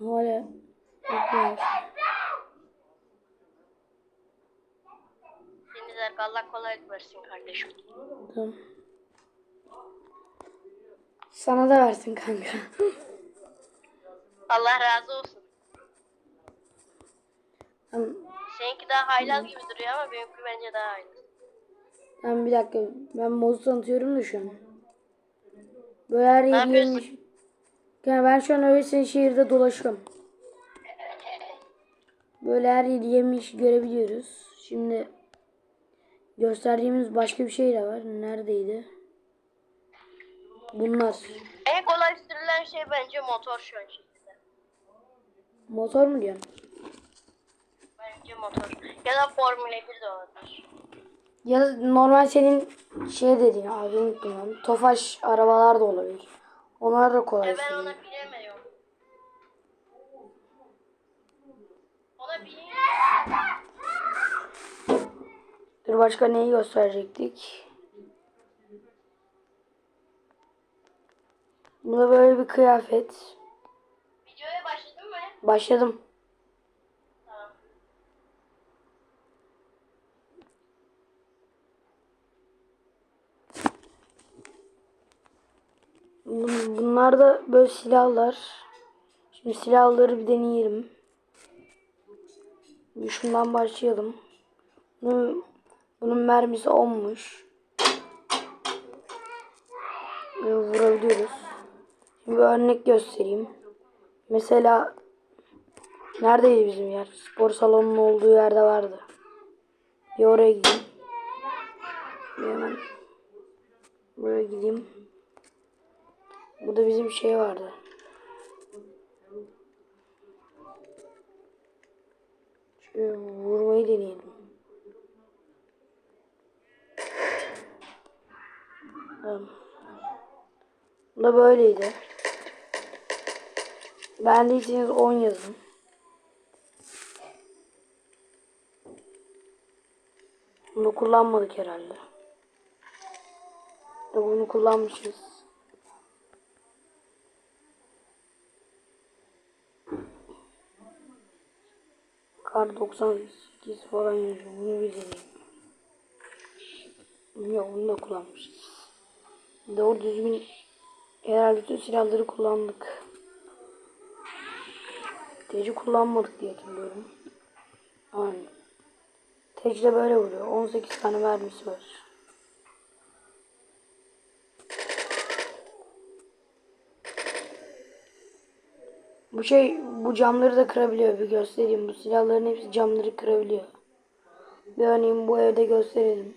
Hala bekliyoruz. Deniz Erk Allah kolaylık versin kardeşim. Tamam. Sana da versin kanka. Allah razı olsun. tamam. Seninki daha haylaz gibi duruyor ama benimki bence daha haylaz. tamam bir dakika. Ben mozu tanıtıyorum da şu an. Böyle her yeri. Yani ben şu an öylesine şehirde dolaşıyorum. Böyle her yeri yemiş görebiliyoruz. Şimdi gösterdiğimiz başka bir şey de var. Neredeydi? Bunlar. En kolay sürülen şey bence motor şu an şehirde. Motor mu diyorsun? Bence motor. Ya da Formula 1 de olabilir. Ya da normal senin şey dediğin abi unuttum ben. Tofaş arabalar da olabilir. Onlar da kolay Ya ben ona binemiyorum. Ona bineyim. Dur başka neyi gösterecektik? Bu da böyle bir kıyafet. Videoya başladın mı? Başladım. Bunlar da böyle silahlar. Şimdi silahları bir deneyelim. Şundan başlayalım. Bunun, bunun mermisi 10'muş. Böyle vurabiliyoruz. Şimdi bir örnek göstereyim. Mesela neredeydi bizim yer? Spor salonunun olduğu yerde vardı. Bir oraya gideyim. Bir hemen buraya gideyim. Burada bizim şey vardı. Şöyle vurmayı deneyelim. Bu da böyleydi. Beğendiyseniz 10 yazın. Bunu kullanmadık herhalde. Bunu kullanmışız. Kar 98 falan yazıyor. Bunu bir deneyeyim. Yok bunu da kullanmışız. Doğru düzgün herhalde bütün silahları kullandık. Teci kullanmadık diye hatırlıyorum. Aynen. Teci de böyle vuruyor. 18 tane mermisi var. Bu şey bu camları da kırabiliyor. Bir göstereyim. Bu silahların hepsi camları kırabiliyor. Bir örneğin bu evde gösterelim.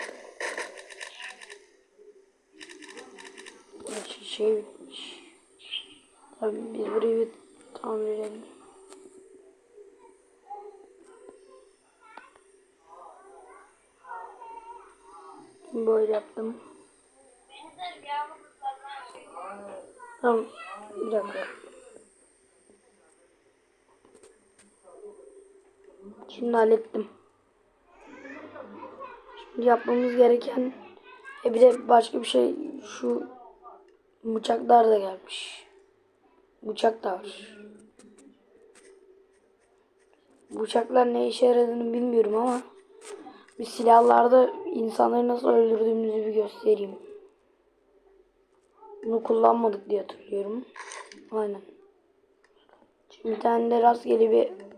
Şey, bitmiş. Tabii biz burayı bir tamir edelim. Böyle yaptım. Tamam. Bir dakika. Şimdi hallettim. Şimdi yapmamız gereken e bir de başka bir şey şu bıçaklar da gelmiş. Bıçak da var. Bıçaklar ne işe yaradığını bilmiyorum ama bir silahlarda insanları nasıl öldürdüğümüzü bir göstereyim. Bunu kullanmadık diye hatırlıyorum. Aynen. Şimdi bir tane de rastgele bir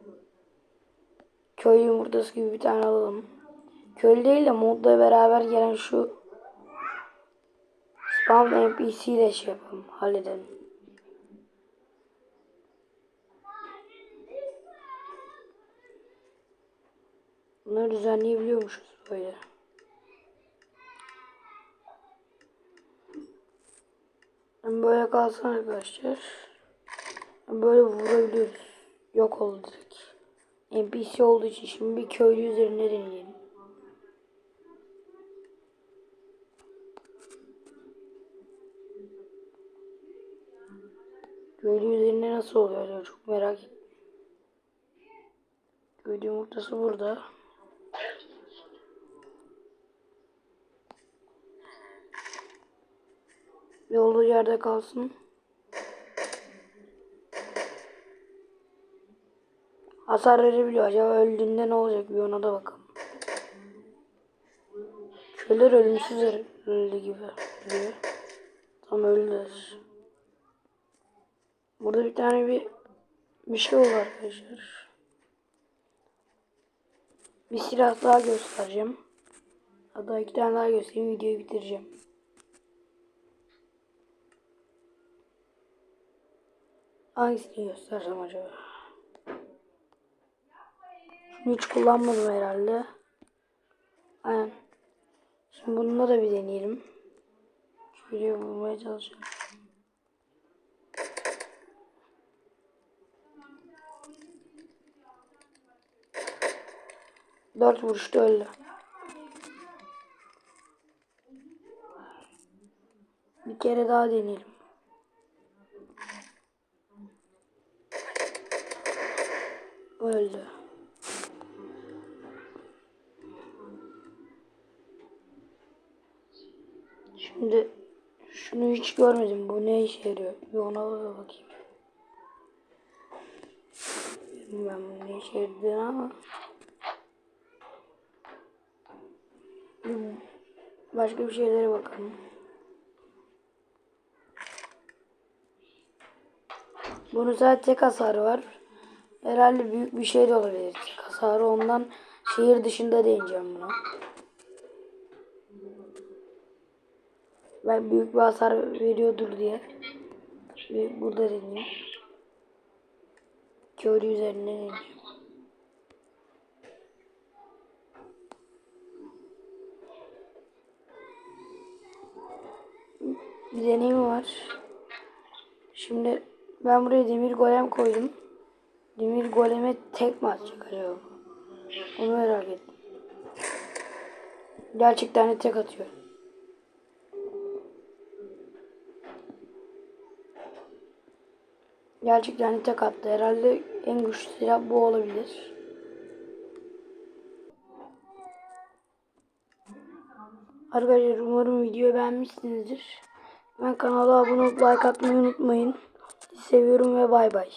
köy yumurtası gibi bir tane alalım. Köylü değil de modla beraber gelen şu spawn NPC ile şey yapalım. Halledelim. Bunları düzenleyebiliyormuşuz böyle. Ben böyle kalsın arkadaşlar. Böyle vurabiliyoruz. Yok oldu direkt. NPC olduğu için şimdi bir köylü üzerine deneyelim. Köylü üzerine nasıl oluyor acaba çok merak ettim. Köylü yumurtası burada. Ve yerde kalsın. Hasar verebiliyor. Acaba öldüğünde ne olacak bir ona da bakalım. Köylüler ölümsüz öldü gibi duruyor. Tam öldüler. Burada bir tane bir bir şey oldu arkadaşlar. Bir silah daha göstereceğim. Hatta iki tane daha göstereyim videoyu bitireceğim. Hangisini göstersem acaba? Hiç kullanmadım herhalde. Aynen. Şimdi bununla da bir deneyelim. Şöyle bulmaya çalışacağım. Dört vuruşta öldü. Bir kere daha deneyelim. Öldü. Şimdi şunu hiç görmedim. Bu ne işe yarıyor? Bir ona da bakayım. Bilmem bu ne işe yaradığını ama. Başka bir şeylere bakalım. Bunun sadece tek hasarı var. Herhalde büyük bir şey de olabilir. Tek hasarı ondan şehir dışında deneyeceğim buna. Ben büyük bir hasar veriyordur diye. Bir burada deneyeyim. Köylü üzerinde deneyeceğim. Bir deneyim var. Şimdi ben buraya demir golem koydum. Demir goleme tek mi atacak acaba? Onu merak ettim. Gerçekten de tek atıyor. Gerçekten de tek attı. Herhalde en güçlü silah bu olabilir. Arkadaşlar umarım videoyu beğenmişsinizdir. Ben kanala abone olup like atmayı unutmayın. Seviyorum ve bay bay.